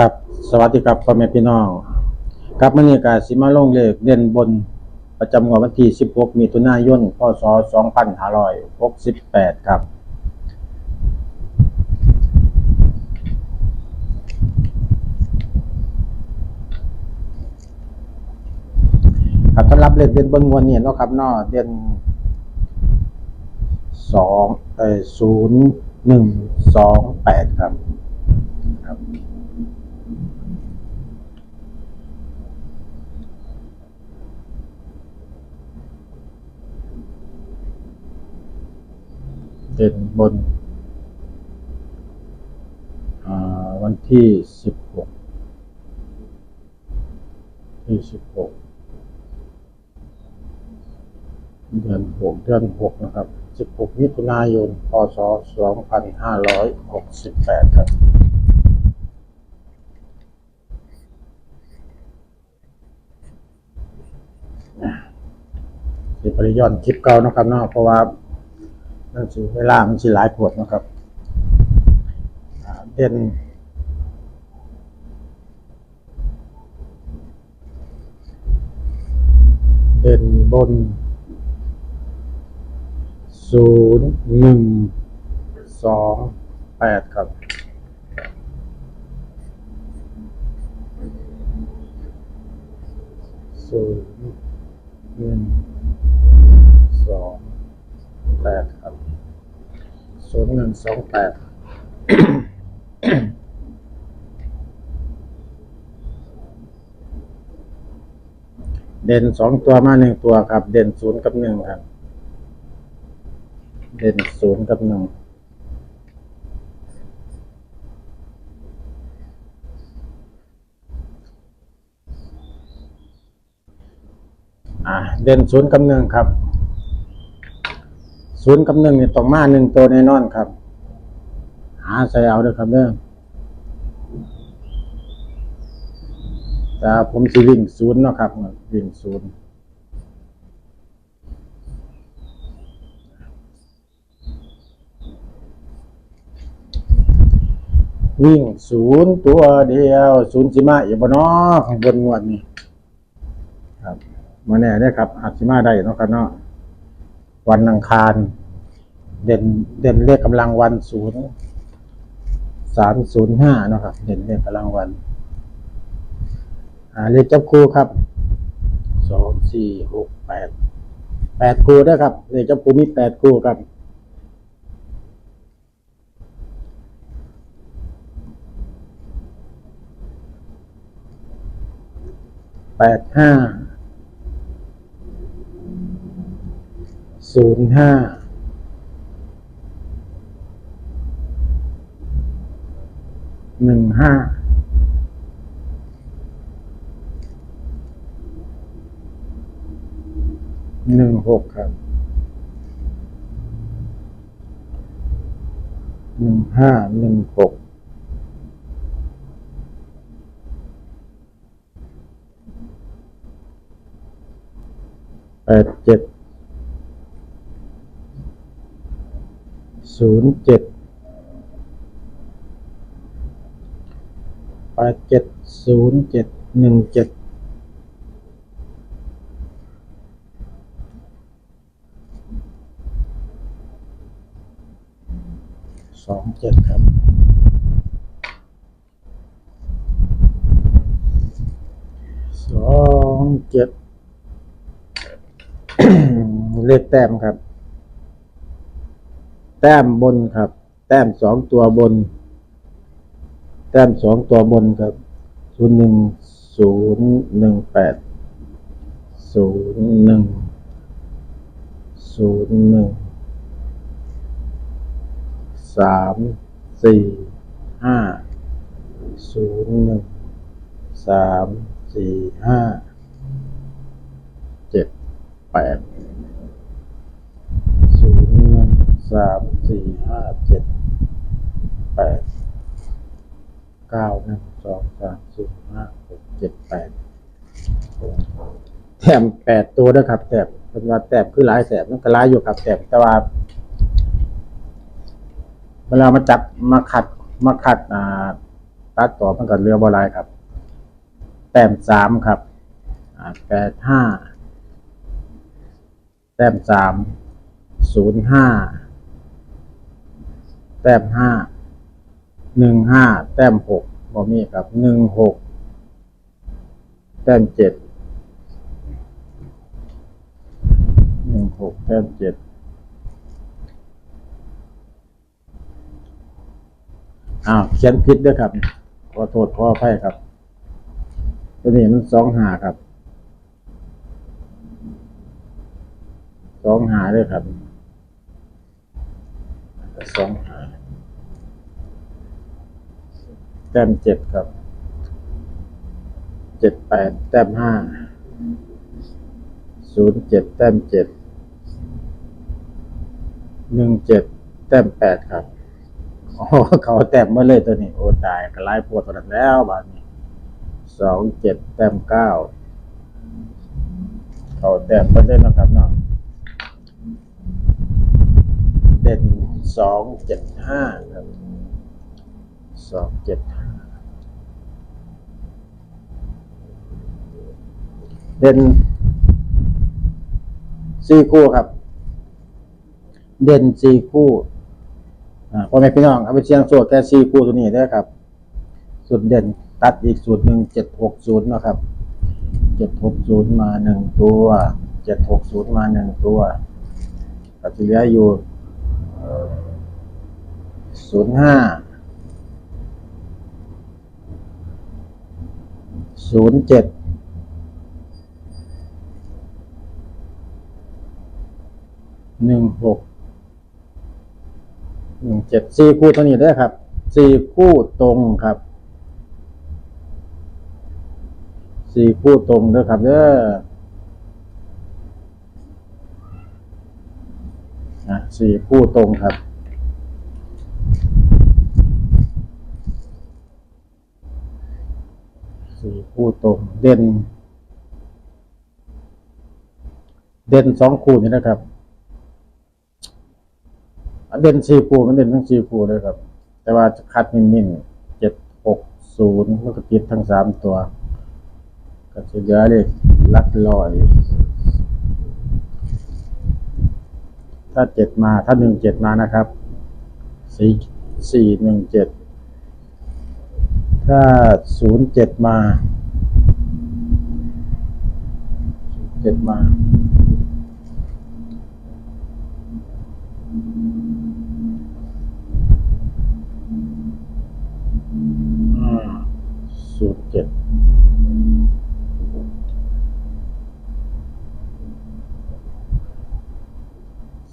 ครับ สวัสดีครับพ่อแม่พี่น้องครับมื้อนี้ก็สิมาลงเลขเด่นบนประจำวดวันที่ 16 มิถุนายน พศ 2568 ครับ ครับสำหรับเลขเด่นบนงวดนี้เนาะครับเนาะเด่นสองเอ่อศูนย์หนึ่งสองแปดครับ เด่นบน วันที่สิบหกที่สิบหกเดือนหกเดือนหกนะครับสิบหกมิถุนายน พศสองพันห้าร้อยหกสิบแปดครับสิบริยอนคลิปเก่านะครับเนาะเพราะว่า นั่นสิเวลามันสิหลายปวดนะครับเด่นเด่นบนศูนย์หนึ่งสองแปดครับ ศูนย์หนึ่งสองแปดครับศู นึ่งสองแปดเด่นสองตัวมาหนึ่งตัวครับ เด่นศูนย์กับหนึ่งครับ เด่นศูนย์กับหนึ่งอ่าเด่นศูนย์กับหนึ่งครับ ศูนย์กับหนึ่งนี่ต้องมาหนึ่งตัวแน่นอนครับ หาใส่เอาเด้อครับเด้อแต่ผมสิวิ่งศูนย์เนาะครับวิ่งศูนย์วิ่งศูนย์ตัวเดียวศูนย์สิมาอีกบ่เนาะข้างบนงวดนี้ครับมาแน่เนี่ยครับอาจสิมาได้เนาะครับเนาะ วันอังคาร เด่นเด่นเลขกำลังวันศูนย์สามศูนย์ห้านะครับ เด่นเลขกำลังวัน อ่าเลขจับคู่ครับสองสี่หกแปดแปดคู่ด้ครับเลขจับคู่มีแปดคู่ครับแปดห้า ศูนย์ห้าหนึ่งห้าหนึ่งหกครับหนึ่งห้าหนึ่งหกแปดเจ็ด ศูนย์เจ็ดแปดเจ็ดศูนย์เจ็ดหนึ่งเจ็ดสองเจ็ดครับสองเจ็ดเลขแต้มครับ แต้มบนครับ แต้มสองตัวบน แต้มสองตัวบนครับศูนย์หนึ่งศูนย์หนึ่งแปดศูนย์หนึ่งศูนย์หนึ่งสามสี่ห้าศูนย์หนึ่งสามสี่ห้าเจ็ดแปดศูนย์หนึ่งสาม สี่ห้าเจ็ดแปดเก้าหนึ่งสองสามสี่ห้าหกเจ็ดแปดแถมแปดตัวด้วยครับแถบเป็นว่าแถบคือหลายแถบมันก็หลายอยู่ครับแถบแต่ว่าเวลามาจับมาขัดมาขัดอ่าตัดต่อมันก็เหลือบ่หลายครับ แต้มสามครับแปดห้าแต้มสามศูนย์ห้า แต้มห้าหนึ่งห้าแต้มหกบ่มีครับหนึ่งหกแต้มเจ็ดหนึ่งหกแต้มเจ็ดอ้าวเขียนผิดด้วยครับ ขอโทษขออภัยครับตัวนี้มันสองหาครับสองหาด้วยครับ สองหาแต้มเจ็ดครับเจ็ดแปดแต้มห้าศูนย์เจ็ดแต้มเจ็ดหนึ่งเจ็ดแต้มแปดครับโอ้เขาแต้มมาเลยตัวนี้โอ้ตายกระไล่ปวดตัวนั้นแล้วบาดนี้สองเจ็ดแต้มเก้าเขาแต้มมาเลยนะครับเนาะเด่น สองเจ็ดห้าครับสองเจ็ดห้าเด่นสี่คู่ครับ เด่นสี่คู่อ่าพ่อแม่พี่น้องเอาไปเชียงโซ่แค่สี่คู่ตัวนี้ได้ครับสุดเด่นตัดอีกสูตรหนึ่งเจ็ดหกศูนย์นะครับเจ็ดหกศูนย์มาหนึ่งตัวเจ็ดหกศูนย์มาหนึ่งตัวก็จะเหลืออยู่ ศูนย์ห้าศูนย์เจ็ดหนึ่งหกหนึ่งเจ็ดสี่คู่เท่านี้ได้ครับสี่คู่ตรงครับสี่คู่ตรงเด้อครับเด้ออะสี่คู่ตรงครับ สี่ คู่ตรง เด่น เด่นสองคู่นี่นะครับเด่นสี่คู่มันเด่นทั้งสี่คู่เลยครับ แต่ว่าจะคัดนิ่นๆเจ็ดหกศูนย์มันก็ติดทั้งสามตัวก็จะเหลือเลขหลักลอยถ้าเจ็ดมาถ้าหนึ่งเจ็ดมานะครับสี่สี่หนึ่งเจ็ดถ้าศูนย์เจ็ดมา เจ็ดมาศูนย์เจ็ด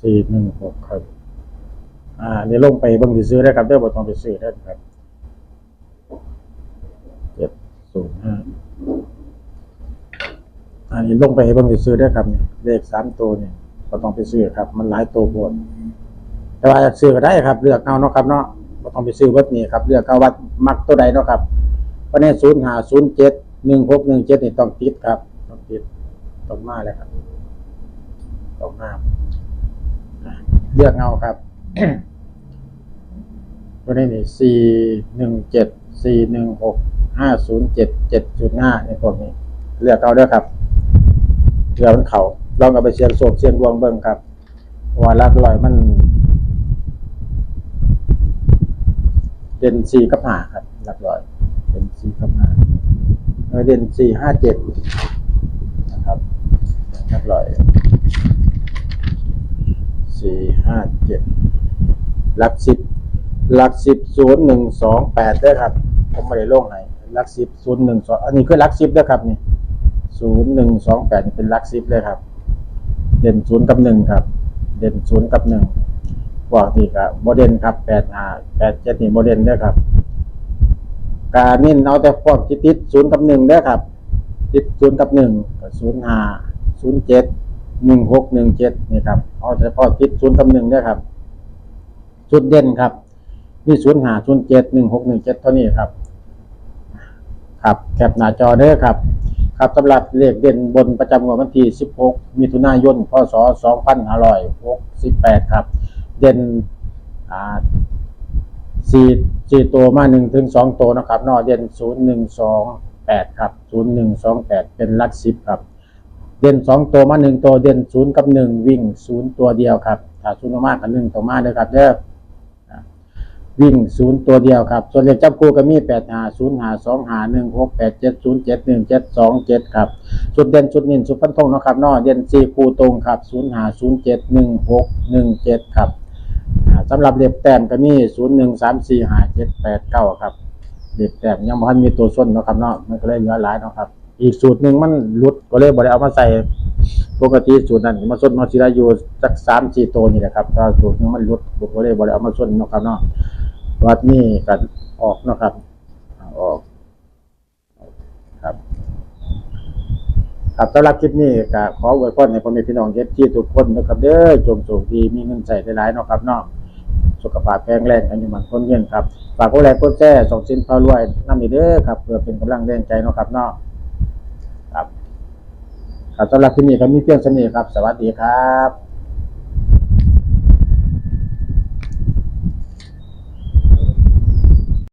สี่หนึ่งหกครับ อ่าเดี๋ยวลงไปเบิ่งสิซื้อได้ครับเดี๋ยวบ่ต้องไปซื้อได้ครับ เจ็ดศูนย์ห้า อันนี้ลงไปให้เบิ่งซื้อได้ครับนี่เลขสามตัวนี่ก็ต้องไปซื้อครับ มันหลายตัวโพดแต่ว่าอยากซื้อก็ได้ครับ เลือกเอาเนาะครับเนาะก็ต้องไปซื้อวัดนี้ครับ เลือกเอาวัดมักตัวใดเนาะครับเพราะในศูนย์ห้าศูนย์เจ็ดหนึ่งหกหนึ่งเจ็ดนี่ต้องติดครับต้องติดต้องมาเลยครับต้องมาอะเลือกเอาครับตัวนี้นี่สี่หนึ่งเจ็ดสี่หนึ่งหกห้าศูนย์เจ็ดเจ็ดจุดห้าในพวกนี้ เลือกเอาด้วยครับ เลือมันเขาลองเอาไปเชียงโศกเชียงดวงเบิ้งครับเพระว่าลักลอยมันเด่นสี่กับห้าครับลักลอยเด่นสี่กับห้าเด่นสี่ห้าเจ็ดนะครับลักลอยสี่ห้าเจ็ดหลักสิบหลักสิบศูนย์หนึ่งสองแปดด้วยครับ ผมไม่ได้โลงไหนหลักสิบศูนย์หนึ่งสองอันนี้คือหลักสิบด้วยครับนี่ ศูนย์หนึ่งสองแปดเป็นลักสิบเลยครับ เด่นศูนย์กับหนึ่งครับ เด่นศูนย์กับหนึ่งพวกนี้ครับโมเดนครับแปดห้าแปดเจ็ดนี่โมเดนด้วยครับ การนิ่นเอาแต่พวกที่ติดศูนย์กับหนึ่งด้วยครับติดศูนย์กับหนึ่งศูนย์ห้าศูนย์เจ็ดหนึ่งหกหนึ่งเจ็ดนี่ครับเอาเฉพาะติดศูนย์กับหนึ่งด้วยครับจุดเด่นครับมีศูนย์หาศูนย์เจ็ดหนึ่งหกหนึ่งเจ็ดเท่านี้ครับ ครับแคปหน้าจอเด้อครับ ครับสำหรับเลขเด่นบนประจำงวดวันที่ 16 มิถุนายน พศ 2568 ครับ เด่นอ่าสี่สี่ตัวมาหนึ่งถึงสองตัวนะครับนอเด่นศูนย์หนึ่งสองแปดครับศูนย์หนึ่งสองแปดเป็นลักสิบครับ เด่นสองตัวมาหนึ่งตัวเด่นศูนย์กับหนึ่งวิ่งศูนย์ตัวเดียวครับถ้าศูนย์มากกับหนึ่งตัวมาเลยครับเด้อ วิ่งศูนย์ตัวเดียวครับ ส่วนเลขจับคู่ก็มีแปดหาศูนย์หาสองหาหนึ่งหกแปดเจ็ดศูนย์เจ็ดหนึ่งเจ็ดสองเจ็ดครับสุดเด่นสุดนิ่นสุดฟันธงนะครับนอเด่นสี่คู่ตรงครับศูนย์หาศูนย์เจ็ดหนึ่งหกหนึ่งเจ็ดครับสำหรับเด็บแต้มก็มีศูนย์หนึ่งสามสี่หาเจ็ดแปดเก้าครับเด็บแต้มยังไม่มีตัวส้นนะครับเนาะมันก็เลยเหลือหลายนะครับอีกสูตรหนึ่งมันลุดก็เลยบ่ไดเอามาใส่ปกติสูตรนั้นมาส้นมาสิได้อยู่สักสามสี่ตัวนี่แหละครับถ้าสูตรนึงมันหลุดผมก็เลยบ่ได้เอามาส้นนะครับเนาะ วัดนี้ก็ออกนะครับ ออก ครับ ครับสำหรับคลิปนี้ก็ขออวยพรให้พ่อแม่พี่น้องเอฟที่ทุกคนนะครับเด้อจงโชคดีมีเงินใส่หลายๆนะครับนาะสุขภาพแข็งแรงอายุมันคนเงินครับฝากกดไลค์กดแชร์ส่งสินพารวยนำอีเด้อครับ เพื่อเป็นกำลังแรงใจนะครับนาะครับครับสำหรับที่นี่ก็มีเพียงเสน่ห์ครับ สวัสดีครับ